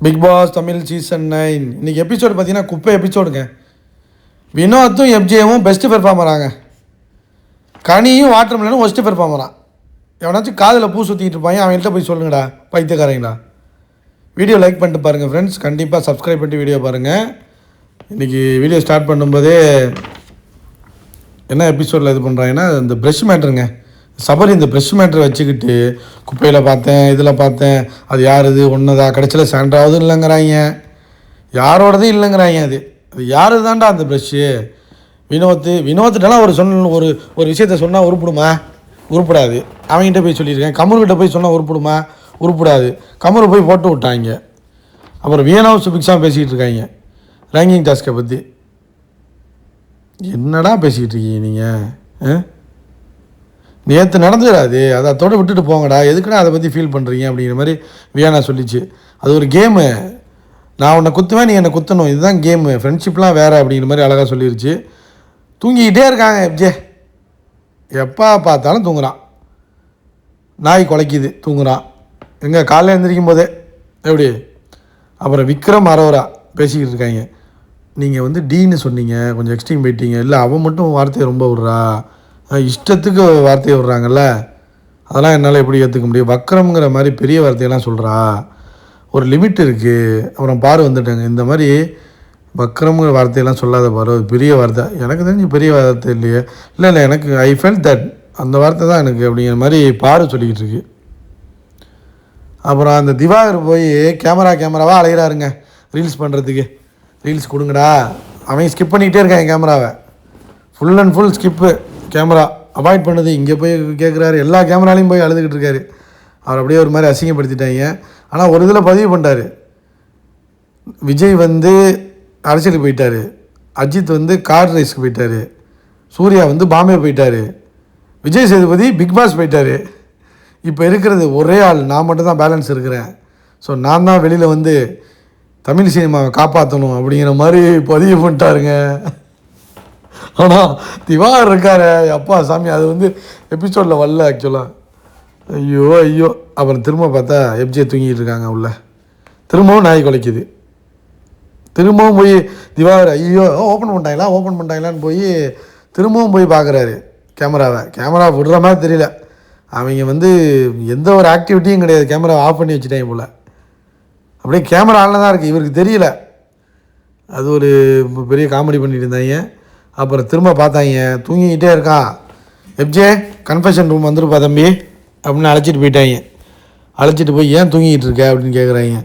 Bigg Boss Tamil season nine இன்னைக்கு episode பார்த்தீங்கன்னா குப்பை எபிசோடுங்க வினோத்தும் எப்ஜேவும் பெஸ்ட்டு பெர்ஃபார்மராங்க கனியும் வாட்டர் மிலனும் ஒஸ்ட்டு பெர்ஃபார்மரான் எவனாச்சும் காதில் பூ சுற்றிட்டு இருப்பாங்க அவன்கிட்ட போய் சொல்லுங்கடா பைத்தியக்காரங்களா வீடியோ லைக் பண்ணிட்டு பாருங்கள் ஃப்ரெண்ட்ஸ் கண்டிப்பாக சப்ஸ்கிரைப் பண்ணிட்டு வீடியோ பாருங்கள் இன்றைக்கி வீடியோ ஸ்டார்ட் பண்ணும்போதே என்ன எபிசோடில் இது பண்ணுறாங்கன்னா இந்த ப்ரெஷ் மேட்ருங்க சபரி இந்த ப்ரெஷ் மேட்ரு வச்சுக்கிட்டு குப்பையில் பார்த்தேன் இதில் பார்த்தேன் அது யார் இது ஒன்றுதா கடைசியில் சாண்டாவது இல்லைங்கிறாங்க. யாரோடதும் இல்லைங்கிறாங்க அது. அது யார் தான்டா அந்த ப்ரெஷ்ஷு வினோத்து வினோத்துட்டெல்லாம் ஒரு சொன்ன ஒரு ஒரு விஷயத்த சொன்னால் உருப்பிடுமா? உருப்படாது. அவங்ககிட்ட போய் சொல்லியிருக்கேன். கமருக்கிட்ட போய் சொன்னால் உருப்பிடுமா? உருப்படாது. கமரு போய் போட்டு விட்டாங்க. அப்புறம் வியனாவும் சுபிக்ஸாவும் பேசிக்கிட்டு இருக்காங்க. ரேங்கிங் டாஸ்க்கை பற்றி என்னடா பேசிக்கிட்டு இருக்கீங்க நீங்கள் ஆ? நேற்று நடந்துடாது அதை அதோட விட்டுட்டு போங்கடா. எதுக்குடா அதை பற்றி ஃபீல் பண்ணுறீங்க அப்படிங்கிற மாதிரி வியானா சொல்லிச்சு. அது ஒரு கேமு நான் உன்னை குத்துவேன் நீ என்னை குத்தணும். இதுதான் கேமு ஃப்ரெண்ட்ஷிப்லாம் வேறு அப்படிங்கிற மாதிரி அழகாக சொல்லிருச்சு. தூங்கிக்கிட்டே இருக்காங்க எப்ஜே. எப்போ பார்த்தாலும் தூங்குறான். நாய் குலைக்குது தூங்குறான். எங்கே காலையில் எழுந்திரிக்கும் போதே எப்படி? அப்புறம் விக்ரம் அரோரா பேசிக்கிட்டு இருக்காங்க. நீங்கள் வந்து டீன்னு சொன்னீங்க கொஞ்சம் எக்ஸ்ட்ரீம் போயிட்டீங்க. இல்லை அவன் மட்டும் வார்த்தையை ரொம்ப விட்றா. இஷ்டத்துக்கு வார்த்தையை விடுறாங்கல்ல? அதெல்லாம் என்னால் எப்படி ஏற்றுக்க முடியும்? வக்கரம்ங்கிற மாதிரி பெரிய வார்த்தையெல்லாம் சொல்கிறா ஒரு லிமிட் இருக்குது அப்புறம் பாரு வந்துட்டாங்க. இந்த மாதிரி வக்கரம்ங்கிற வார்த்தையெல்லாம் சொல்லாத பாரு. அது பெரிய வார்த்தை. எனக்கு தெரிஞ்சு பெரிய வார்த்தை இல்லையே. இல்லை இல்லை எனக்கு ஐ ஃபெல் தட் அந்த வார்த்தை தான் எனக்கு அப்படிங்கிற மாதிரி பாரு சொல்லிக்கிட்டு இருக்கு. அப்புறம் அந்த திவாகர் போய் கேமரா கேமராவாக அலைகிறாருங்க ரீல்ஸ் பண்ணுறதுக்கு ரீல்ஸ் கொடுங்கடா. அவன் ஸ்கிப் பண்ணிக்கிட்டே இருக்கான் கேமராவை. Full and full skip camera avoid பண்ணுது இங்கே போய் கேட்குறாரு எல்லா கேமராலையும் போய் அழுதுகிட்டு இருக்காரு. அவர் அப்படியே ஒரு மாதிரி அசிங்கப்படுத்திட்டாங்க. ஆனால் ஒரு இதில் பதிவு பண்ணிட்டாரு. விஜய் வந்து அரசியலுக்கு போயிட்டார். அஜித் வந்து கார் ரேஸ்க்கு போயிட்டார். சூர்யா வந்து பாம்பே போயிட்டார். விஜய் சேதுபதி பிக் பாஸ் போயிட்டார். இப்போ இருக்கிறது ஒரே ஆள். நான் மட்டும் தான் பேலன்ஸ் இருக்கிறேன். ஸோ நான் தான் வெளியில் வந்து தமிழ் சினிமாவை காப்பாற்றணும் அப்படிங்கிற மாதிரி பதிவு பண்ணிட்டாருங்க. ஆனால் திவாகர் இருக்காரு அப்பா சாமி அது வந்து எபிசோடில் வரல ஆக்சுவலாக ஐயோ ஐயோ. அப்புறம் திரும்ப பார்த்தா எப்ஜே தூங்கிட்டு இருக்காங்க உள்ள. திரும்பவும் நாய் குலைக்குது. திரும்பவும் போய் திவாகர் ஐயோ ஓப்பன் பண்ணிட்டாங்களா ஓப்பன் பண்ணிட்டாங்களான்னு போய் திரும்பவும் போய் பார்க்குறாரு கேமராவை. கேமரா விடுற மாதிரி தெரியல. அவங்க வந்து எந்த ஒரு ஆக்டிவிட்டியும் கிடையாது. கேமரா ஆஃப் பண்ணி வச்சுட்டாங்க போல். அப்படியே கேமரா ஆனில் தான் இருக்குது இவருக்கு தெரியல. அது ஒரு பெரிய காமெடி பண்ணிட்டு இருந்தாங்க. அப்புறம் திரும்ப பார்த்தாங்க. தூங்கிக்கிட்டே இருக்கான் எப்ஜே கன்ஃபெஷன் ரூம் வந்துருப்பா தம்பி. அப்படின்னு அழைச்சிட்டு போயிட்டாங்க. அழைச்சிட்டு போய் ஏன் தூங்கிக்கிட்டு இருக்க? அப்படின்னு கேட்குறாங்க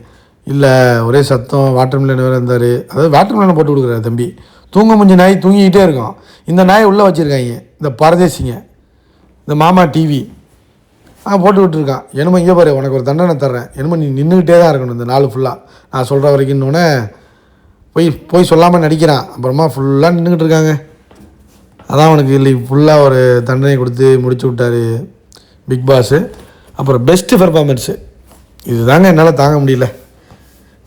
இல்லை ஒரே சத்தம் வாட்டர் மில்லன் வேறு இருந்தார். அதாவது வாட்டர் மில்லனை போட்டு கொடுக்குறாரு தம்பி. தூங்க முடிஞ்ச நாய் தூங்கிக்கிட்டே இருக்கும். இந்த நாயை உள்ளே வச்சுருக்காங்க. இந்த பரதேசிங்க. இந்த மாமா டிவி ஆ போட்டு விட்டுருக்கான். என்னமோ இங்கே பாரு உனக்கு ஒரு தண்டனை தர்றேன். என்னமோ நீ நின்றுக்கிட்டே தான் இருக்கணும் இந்த நாள் ஃபுல்லாக நான் சொல்கிற வரைக்கும்னோடனே போய் போய் சொல்லாமல் நடிக்கிறான். அப்புறமா ஃபுல்லாக நின்றுக்கிட்டு இருக்காங்க. அதான் அவனுக்கு இல்லை ஃபுல்லாக ஒரு தண்டனை கொடுத்து முடிச்சு விட்டாரு பிக் பாஸு அப்புறம் பெஸ்ட்டு பெர்ஃபார்மன்ஸு இதுதாங்க என்னால் தாங்க முடியல.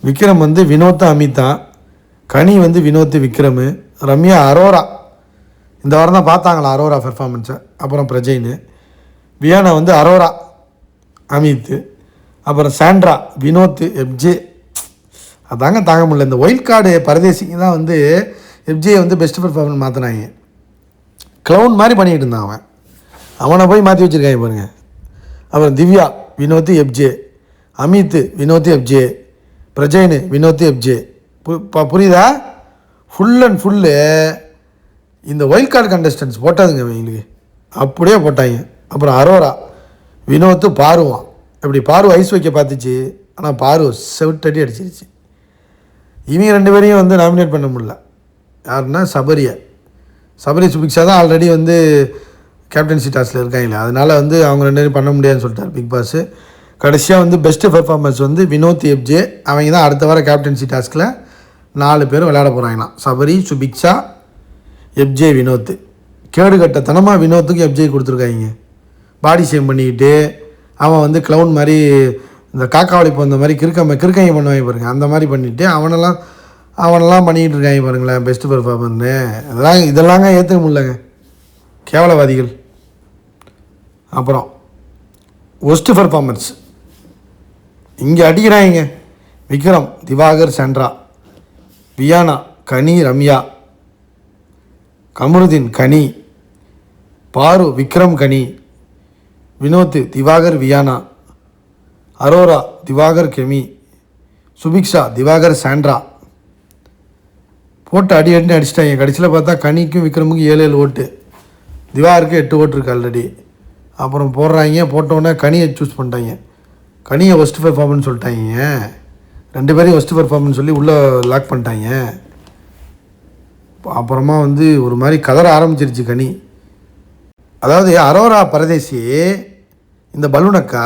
விக்ரம் வந்து வினோத் அமிதா. கனி வந்து வினோத் விக்ரம். ரம்யா அரோரா. இந்த வாரம் தான் பார்த்தாங்களா அரோரா பெர்ஃபார்மன்ஸை அப்புறம் பிரஜைனு. வியானா வந்து அரோரா அமித். அப்புறம் சாண்ட்ரா வினோத் எப்ஜே அதாங்க தாங்க முடியல. இந்த ஒயில்ட் கார்டு பரதேசிக்கு தான் வந்து எஃப்ஜே வந்து பெஸ்ட் பெர்ஃபார்மன்ஸ் மாற்றினாங்க க்ளவுன் மாதிரி பண்ணிக்கிட்டு இருந்தான் அவன். அவனை போய் மாற்றி வச்சுருக்காங்க பாருங்க. அப்புறம் திவ்யா வினோத் எஃப்ஜே அமித் வினோத் எஃப்ஜே பிரஜைனு வினோத் எப்ஜே பு- ப- புரியுதா? ஃபுல் அண்ட் ஃபுல்லு இந்த ஒயில்ட் கார்டு கண்டஸ்டன்ஸ் போட்டாதுங்க இவங்களுக்கு. அப்படியே போட்டாங்க. அப்புறம் அரோரா வினோத்து பாருவான் இப்படி பாரு ஐஸ் வைக்க பார்த்துச்சு. ஆனால் பாரு செவிட்டடி அடிச்சிருச்சு. இவங்க ரெண்டு பேரையும் வந்து நாமினேட் பண்ண முடியல. யாருன்னா சபரியை. சபரி சுபிக்ஷா தான் ஆல்ரெடி வந்து கேப்டன்சி டாஸ்கில் இருக்காங்களே. அதனால் வந்து அவங்க ரெண்டு பேரும் பண்ண முடியாதுன்னு சொல்லிட்டார் பிக் பாஸு. கடைசியாக வந்து பெஸ்ட்டு பெர்ஃபார்மன்ஸ் வந்து வினோத் எப்ஜே அவங்க தான் அடுத்த வாரம் கேப்டன்சி டாஸ்கில் நாலு பேரும் விளையாட போகிறாங்களாம் சபரி சுபிக்ஷா எப்ஜே வினோத். கேடு கட்டத்தனமாக வினோத்துக்கு எப்ஜே கொடுத்துருக்காங்க. பாடி ஷேம் பண்ணிக்கிட்டு அவன் வந்து க்ளவுன் மாதிரி இந்த காக்காவளி போந்த மாதிரி கிறுக்க கிறுக்கைங்க பண்ணுவாங்க பாருங்க. அந்த மாதிரி பண்ணிவிட்டு அவனெல்லாம் அவனெல்லாம் பண்ணிக்கிட்டு இருக்காங்க பாருங்களேன். பெஸ்ட்டு பெர்ஃபார்மர்னு அதெல்லாம் இதெல்லாங்க ஏற்றுக்க முடியலங்க. கேவலவாதிகள். அப்புறம் ஒஸ்ட்டு பெர்ஃபார்மன்ஸ் இங்கே அடிக்கிறாங்க. விக்ரம் திவாகர் சென்ட்ரா வியானா கனி ரம்யா. கமருதீன் கனி. பாரு விக்ரம் கனி. Vinoth Diwakar Viana. Aurora Diwakar Kemi Subiksha Diwakar Sandra. போட்டு அடி அடின்னு அடிச்சிட்டாங்க. கடைசியில் பார்த்தா கனிக்கும் விக்ரமுக்கும் ஏழு ஏழு ஓட்டு. திவாகருக்கு எட்டு ஓட்டு இருக்கு ஆல்ரெடி அப்புறம் போடுறாங்க. போட்டோன்னே கனியை சூஸ் பண்ணிட்டாங்க. கனியை ஒஸ்ட் பெர்ஃபார்மன்ஸ் சொல்லிட்டாங்க. ரெண்டு பேரையும் ஒஸ்ட் பெர்ஃபார்மன்ஸ் சொல்லி உள்ளே லாக் பண்ணிட்டாங்க. அப்புறமா வந்து ஒரு மாதிரி கதற ஆரம்பிச்சிருச்சு கனி. அதாவது அரோரா பரதேசி இந்த பலூனக்கா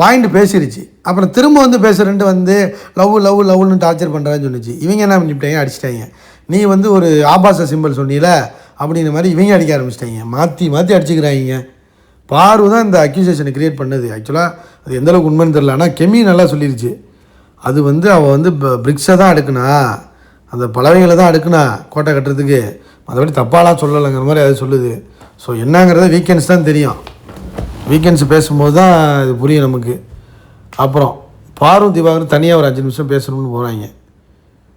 பாயிண்ட் பேசிருச்சு. அப்புறம் திரும்ப வந்து பேசுகிறேன்ட்டு வந்து லவ் லவ் லவ்னு டார்ச்சர் பண்ணுறான்னு சொன்னிச்சு இவங்க என்ன பண்ணிவிட்டாங்க அடிச்சிட்டாங்க. நீ வந்து ஒரு ஆபாச சிம்பிள் சொன்னீல அப்படிங்கிற மாதிரி இவங்க அடிக்க ஆரம்பிச்சிட்டாங்க. மாற்றி மாற்றி அடிச்சுக்கிறாங்க. பார்வை தான் இந்த அக்யூசேஷனை கிரியேட் பண்ணது. ஆக்சுவலாக அது எந்தளவுக்கு உண்மைன்னு தெரில ஆனால் கெமி நல்லா சொல்லிருச்சு. அது வந்து அவள் வந்து பிரிக்ஸை தான் அடுக்குனா அந்த பலவைகளை தான் அடுக்குனா கோட்டை கட்டுறதுக்கு. மற்றபடி தப்பாலாம் சொல்லலைங்கிற மாதிரி அது சொல்லுது. ஸோ என்னங்கிறத வீக்கெண்ட்ஸ் தான் தெரியும். வீக்கெண்ட்ஸ் பேசும்போது தான் இது புரியும் நமக்கு. அப்புறம் பாரும் திவாகரும் தனியாக ஒரு அஞ்சு நிமிஷம் பேசணும்னு போகிறாங்க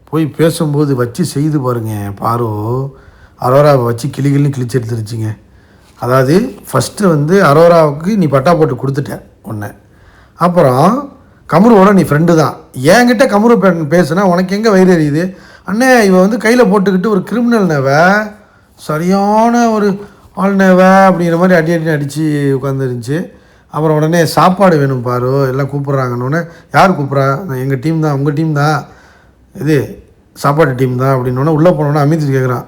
போய் பேசும்போது வச்சு செய்து பாருங்க பாரு. அரோராவை வச்சு கிளி கிளின்னு கிழிச்சு எடுத்துருச்சுங்க. அதாவது ஃபஸ்ட்டு வந்து அரோராவுக்கு நீ பட்டா போட்டு கொடுத்துட்ட ஒன்று அப்புறம் கமருவோட நீ ஃப்ரெண்டு தான். என்கிட்ட கமரு பெண் பேசுனா உனக்கு எங்கே வயிறு எறியுது அண்ணே இவன் வந்து கையில் போட்டுக்கிட்டு ஒரு கிரிமினல் நவ. சரியான ஒரு ஆள் அப்படிங்கிற மாதிரி அடி அடி அடித்து உட்காந்துருந்துச்சு அப்புறம் உடனே சாப்பாடு வேணும் பாரு எல்லாம் கூப்பிட்றாங்கன்னொடனே யார் கூப்பிட்றா? எங்கள் டீம் தான் உங்கள் டீம் தான். இது சாப்பாடு டீம் தான்? அப்படின்னோடனே உள்ளே போனோடனே அமித் கேட்குறான்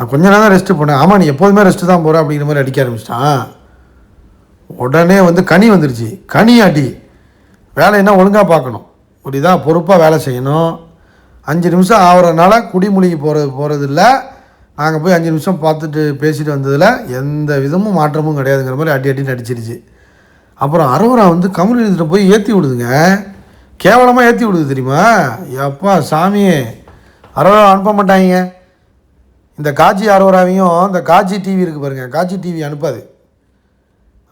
நான் கொஞ்ச நேரம் தான் ரெஸ்ட்டு பண்ணேன் ஆமாம் நீ எப்போதுமே ரெஸ்ட்டு தான் போகிற அப்படிங்கிற மாதிரி அடிக்க ஆரம்பிச்சிட்டான். உடனே வந்து கனி வந்துருச்சு. கனி அடி. வேலைன்னா ஒழுங்காக பார்க்கணும். ஒரு இதாக பொறுப்பாக வேலை செய்யணும். அஞ்சு நிமிஷம் ஆகிறதுனால குடிமொழிக்கு போகிறது போகிறதில்ல நாங்கள் போய் அஞ்சு நிமிஷம் பார்த்துட்டு பேசிட்டு வந்ததில் எந்த விதமும் மாற்றமும் கிடையாதுங்கிற மாதிரி அடி அடின்னு அடிச்சிருச்சு. அப்புறம் அரோரா வந்து கமல் போய் ஏற்றி விடுதுங்க. கேவலமாக ஏற்றி விடுது தெரியுமா? எப்பா சாமி அரோரா அனுப்ப மாட்டாங்க. இந்த காட்சி அரோராவையும் இந்த காட்சி டிவி இருக்குது பாருங்கள் காட்சி டிவி அனுப்பாது.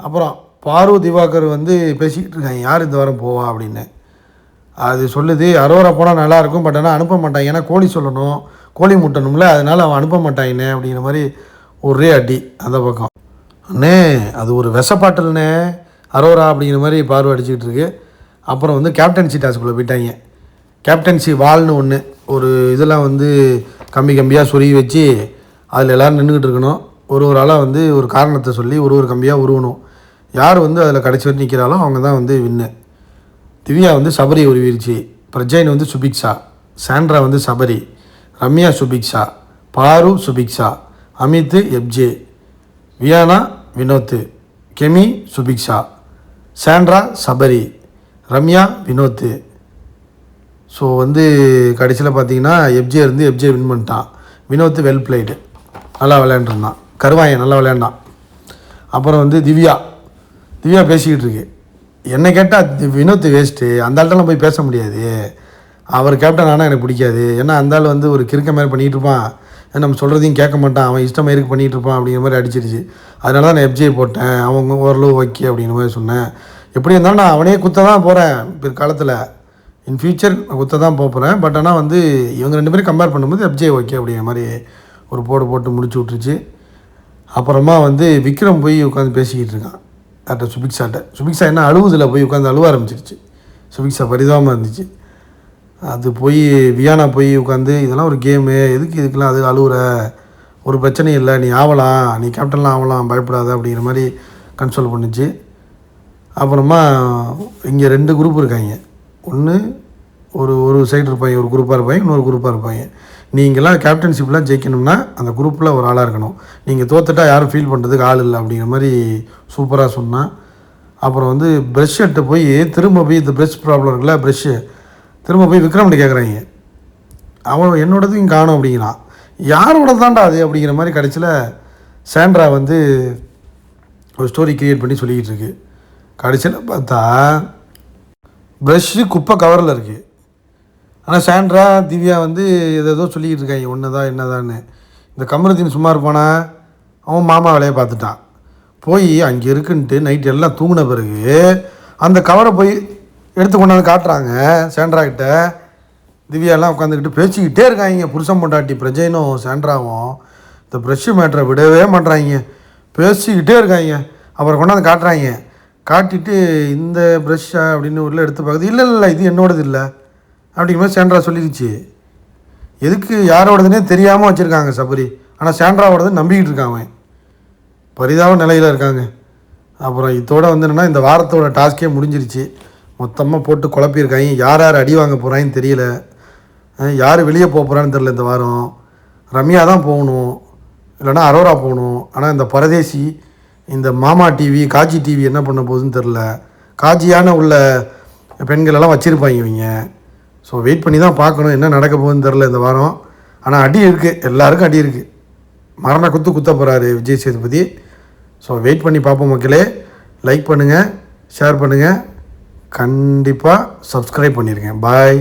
அப்புறம் பாரு திவாகர் வந்து பேசிக்கிட்டு இருக்காங்க யார் இந்த வாரம் போவா? அப்படின்னு. அது சொல்லுது அரோரா போனால் நல்லாயிருக்கும் பட் ஆனால் அனுப்ப மாட்டாங்க. ஏன்னா கோழி சொல்லணும். கோழி முட்டணும்ல அதனால் அவன் அனுப்ப மாட்டாயினே அப்படிங்கிற மாதிரி ஒரே அடி அந்த பக்கம். அண்ணே அது ஒரு விஷப்பாட்டல்ண்ணே அரோரா அப்படிங்கிற மாதிரி பார்வை அடிச்சுக்கிட்டு இருக்கு. அப்புறம் வந்து கேப்டன்சி டாஸ்க்குள்ளே போயிட்டாங்க. கேப்டன்சி வால்னு ஒன்று ஒரு இதெல்லாம் வந்து கம்பி கம்பியாக சொருகி வச்சு அதில் எல்லோரும் நின்றுக்கிட்டு இருக்கணும். ஒரு ஒரு ஆளாக வந்து ஒரு காரணத்தை சொல்லி ஒரு ஒரு கம்பியாக உருவணும். யார் வந்து அதில் கடைசி வரை நிற்கிறாலும் அவங்க தான் வந்து வின்னு திவ்யா வந்து சபரி உருவிருச்சு. பிரஜைன் வந்து சுபிக்ஷா. சாண்ட்ரா வந்து சபரி. ரம்யா சுபிக்ஷா பாரு Subiksha Amit FJ Viyana Vinoth Kemy Subiksha Sandra Sabari Ramya Vinoth so வந்து கடைசியில் பார்த்தீங்கன்னா எப்ஜே இருந்து எப்ஜே வின் பண்ணிட்டான். Vinoth well played. நல்லா விளையாண்டுருந்தான். கருவாயன் நல்லா விளையாண்டான். அப்புறம் வந்து திவ்யா. திவ்யா பேசிக்கிட்டு இருக்கு. என்னை கேட்டால் வினோத் வேஸ்ட்டு அந்த ஆள்கிட்டலாம் போய் பேச முடியாது. அவர் கேப்டன் ஆனால் எனக்கு பிடிக்காது. ஏன்னா அந்த ஆள் வந்து ஒரு கிறுக்க மாதிரி பண்ணிகிட்டு இருப்பான். ஏன்னா நம்ம சொல்கிறதையும் கேட்க மாட்டான். அவன் இஷ்டம் இருக்கு பண்ணிகிட்டு இருப்பான் அப்படிங்கிற மாதிரி அடிச்சிருச்சு. அதனால தான் நான் எஃப்ஜிஐ போட்டேன். அவங்க ஓரளவு ஓகே அப்படிங்கிற மாதிரி சொன்னேன். எப்படி இருந்தாலும் நான் அவனே குத்த தான் போகிறேன் பிற்காலத்தில் இன் ஃபியூச்சர் குத்த தான் போகிறேன் பட் ஆனால் வந்து இவங்க ரெண்டு பேரும் கம்பேர் பண்ணும்போது எஃப்ஜே ஓகே அப்படிங்கிற மாதிரி ஒரு போடு போட்டு முடிச்சு விட்ருச்சு அப்புறமா வந்து விக்ரம் போய் உட்காந்து பேசிக்கிட்டு இருக்கான். டாக்டர் சுபிக்ஷாட்ட. சுபிக்ஷா என்ன அழுவுதில் போய் உட்காந்து அழுவ ஆரம்பிச்சிருச்சு. சுபிக்ஷா பரிதாபமாக இருந்துச்சு. அது போய் வியானா போய் உட்காந்து இதெல்லாம் ஒரு கேமு எதுக்கு இதுக்கெல்லாம் அது அழுகுற ஒரு பிரச்சனையும் இல்லை. நீ ஆகலாம் நீ கேப்டன்லாம் ஆகலாம் பயப்படாத அப்படிங்கிற மாதிரி கன்சோல் பண்ணுச்சு. அப்புறமா இங்கே ரெண்டு குரூப் இருக்காங்க. ஒன்று ஒரு ஒரு சைடு இருப்பாங்க. ஒரு குரூப்பாக இருப்பாங்க. இன்னொரு குரூப்பாக இருப்பாங்க. நீங்களாம் கேப்டன்ஷிப்லாம் ஜெயிக்கணும்னா அந்த குரூப்பில் ஒரு ஆளாக இருக்கணும். நீங்கள் தோத்துட்டா யாரும் ஃபீல் பண்ணுறதுக்கு ஆள் இல்லை அப்படிங்கிற மாதிரி சூப்பராக சொன்னான். அப்புறம் வந்து ப்ரெஷ் போய் திரும்ப போய் இந்த ப்ரெஷ் ப்ராப்ளம் இருக்குல்ல ப்ரெஷ்ஷு திரும்ப போய் விக்ரம்கிட்ட கேட்குறாங்க அவன் என்னோடதையும் காணும் அப்படிங்கிறான். யாரோட தான்டா அது அப்படிங்கிற மாதிரி கடைசியில் சாண்ட்ரா வந்து ஒரு ஸ்டோரி க்ரியேட் பண்ணி சொல்லிக்கிட்டு இருக்கு. கடைசியில் பார்த்தா ப்ரஷ்ஷு குப்பை கவரில் இருக்குது ஆனால் சாண்ட்ரா திவ்யா வந்து ஏதேதோ சொல்லிக்கிட்டு இருக்காங்க. ஒன்று தான் என்னதான்னு. இந்த கமருதீன் சும்மா இருப்பானா? அவன் மாமா வேலையை பார்த்துட்டான். போய் அங்கே இருக்குன்ட்டு நைட் எல்லாம் தூங்கின பிறகு அந்த கவரை போய் எடுத்து கொண்டாந்து காட்டுறாங்க சேண்ட்ராக்கிட்ட திவ்யாலாம் உட்காந்துக்கிட்டு பேசிக்கிட்டே இருக்காங்க. புருஷன் பொண்டாட்டி பிரஜைனும் சேண்ட்ராவும். இந்த ப்ரெஷ்ஷு மேட்ரை விடவே மாட்றாங்க. பேசிக்கிட்டே இருக்காங்க. அப்புறம் கொண்டாந்து காட்டுறாங்க. காட்டிட்டு இந்த ப்ரெஷ்ஷா அப்படின்னு உள்ள எடுத்து பார்க்குது. இல்லை இல்லை இது என்னோடது இல்லை. அப்படிங்கிற மாதிரி சேண்ட்ரா சொல்லிடுச்சு எதுக்கு யாரோடதுனே தெரியாமல் வச்சுருக்காங்க சபரி. ஆனால் சேண்ட்ராவோடது நம்பிக்கிட்டு இருக்கான் அவன். பரிதாப நிலையில் இருக்காங்க. அப்புறம் இதோட வந்து என்னென்னா இந்த வாரத்தோட டாஸ்கே முடிஞ்சிருச்சு. மொத்தமாக போட்டு குழப்பியிருக்காங்க. யார் யார் அடி வாங்க போகிறாங்கன்னு தெரியல. யார் வெளியே போக போகிறான்னு தெரில இந்த வாரம். ரம்யா தான் போகணும். இல்லைன்னா அரோரா போகணும். ஆனால் இந்த பரதேசி இந்த மாமா டிவி காஜி டிவி என்ன பண்ண போகுதுன்னு தெரில காஜியான உள்ள பெண்களெல்லாம் வச்சுருப்பாங்க இவங்க. ஸோ வெயிட் பண்ணி தான் பார்க்கணும் என்ன நடக்க போகுதுன்னு தெரில இந்த வாரம். ஆனால் அடி இருக்குது எல்லாருக்கும் அடி இருக்குது மரண குத்து குத்த போகிறாரு விஜய் சேதுபதி. ஸோ வெயிட் பண்ணி பார்ப்போம் மக்களே. லைக் பண்ணுங்கள் ஷேர் பண்ணுங்கள் கண்டிப்பாக சப்ஸ்கிரைப் பண்ணியிருக்கேன் பாய்